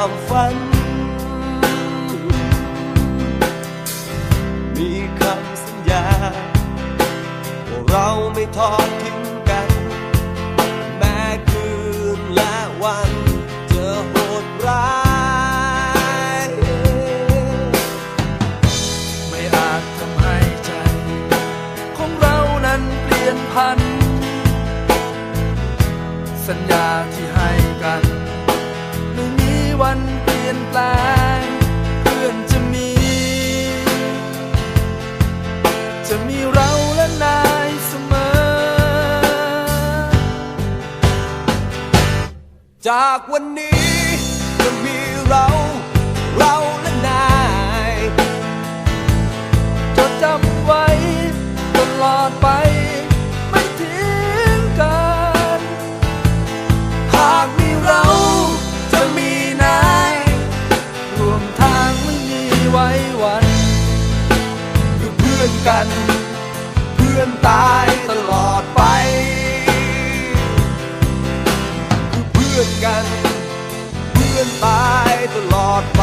ามฝัน มีคำสัญญา ว่าเราไม่ทอดทิ้งกัน แม้คืนและวันจะโหดร้าย ไม่อาจทำให้ใจ ของเรานั้นเปลี่ยนพัน สัญญาที่ให้กัน วันเปลี่ยนแปลงเพื่อนจะมี จะมีเราและนายเสมอ จากวันนี้จะมีเรา อนตายตลอดไป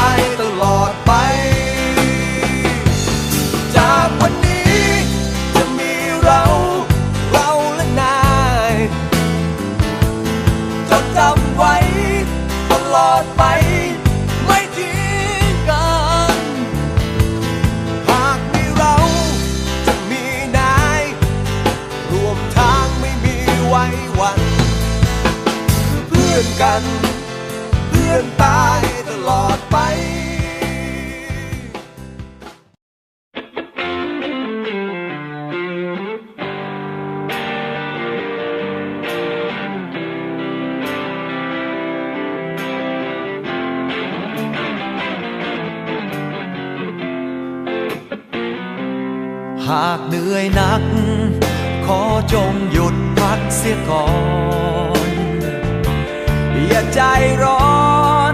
อเพื่อนกัน เพื่อนตายตลอดไปหากเหนื่อยหนัก ขอจงหยุดพักเสียก่อน ใจร้อน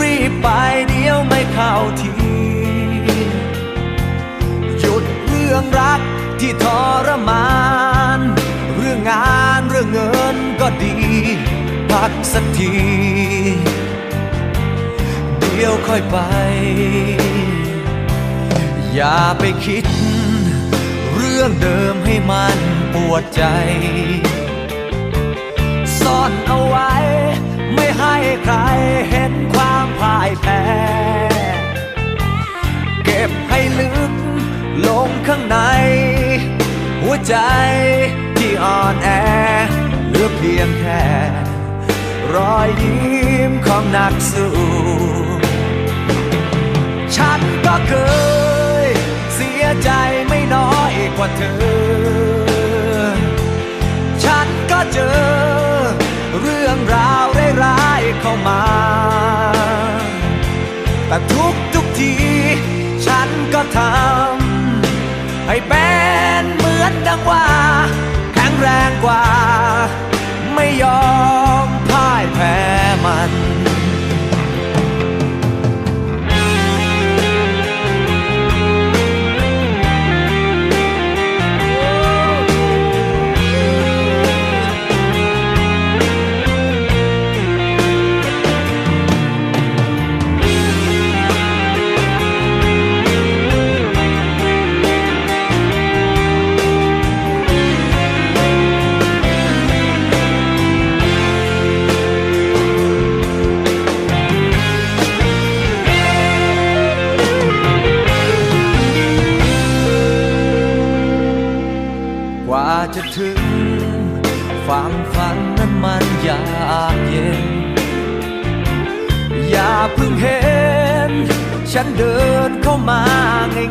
รีบไปเดี๋ยวไม่เข้าที หยุดเรื่องรักที่ทรมาน เรื่องงานเรื่องเงินก็ดี พักสักที เดี๋ยวค่อยไป อย่าไปคิด เรื่องเดิมให้มันปวดใจ ซ่อนเอาไว้ ใครเห็นความพ่ายแพ้ เก็บให้ลึกลงข้างใน หัวใจที่อ่อนแอเหลือเพียงแค่ รอยยิ้มของนักสู้ฉันก็เคย เสียใจไม่น้อยกว่าเธอ ฉั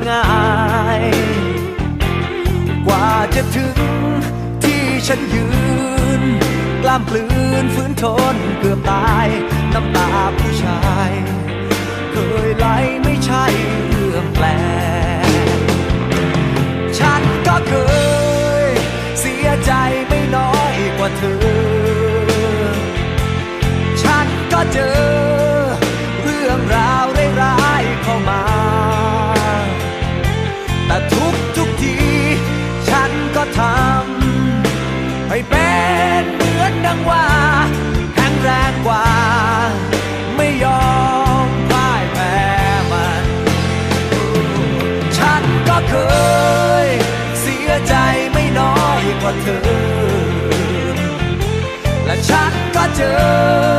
ง่าย กว่าจะถึงที่ฉันยืน กล้ามปลืนฝืนทนเกือบตาย น้ำตาผู้ชาย เคยไหลไม่ใช่เรื่องแปลกฉันก็เคย เสียใจไม่น้อยกว่าเธอ ฉันก็เจอ และฉันก็เจอ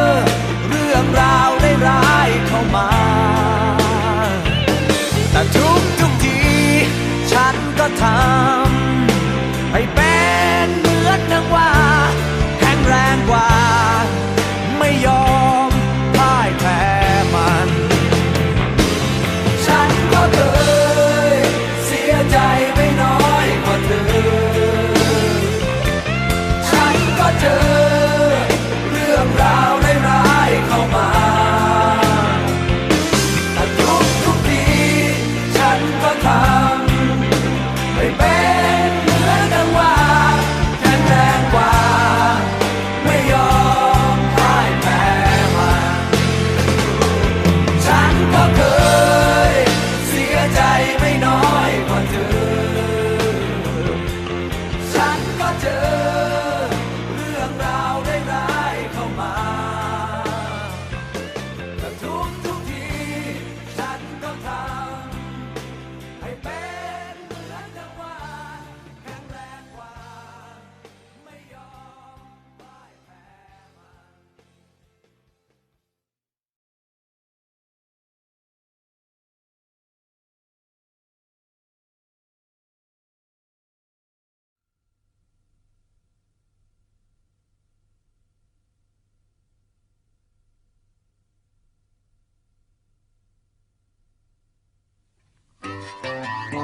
ก่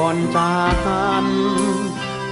อนจากกัน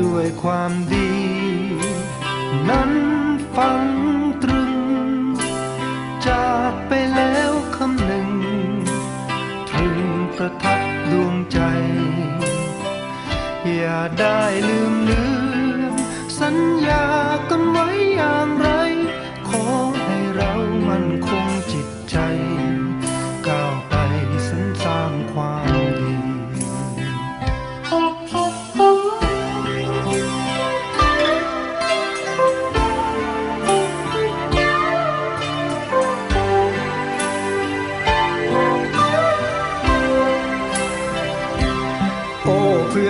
ด้วยความดี นั้นฟังตรึง จากไปแล้วคำหนึ่งตรึงประทับดวงใจ อย่าได้ลืมเลือนสัญญากันไว้อย่าง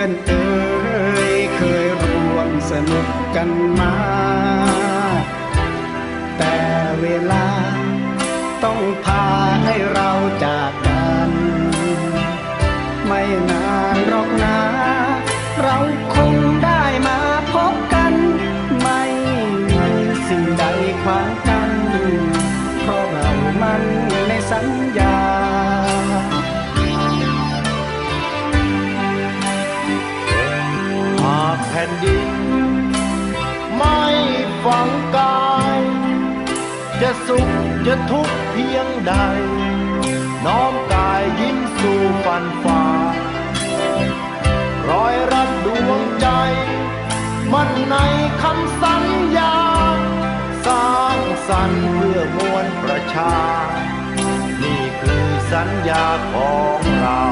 อ้เพื่อนเอ๋ยเคยร่วมสนุกกันมา แต่เวลาต้องพาให้เราจากกัน ไม่นานหรอกนะ เราคงได้มาพบกัน ไม่มีสิ่งใดขวางกัน จะทุกเพียงใด น้อมกายยิ้มสู่ฟันฝ่ารอยรับดวงใจ มันในคำสัญญา สร้างสรรเพื่อมวลประชา นี่คือสัญญาของเรา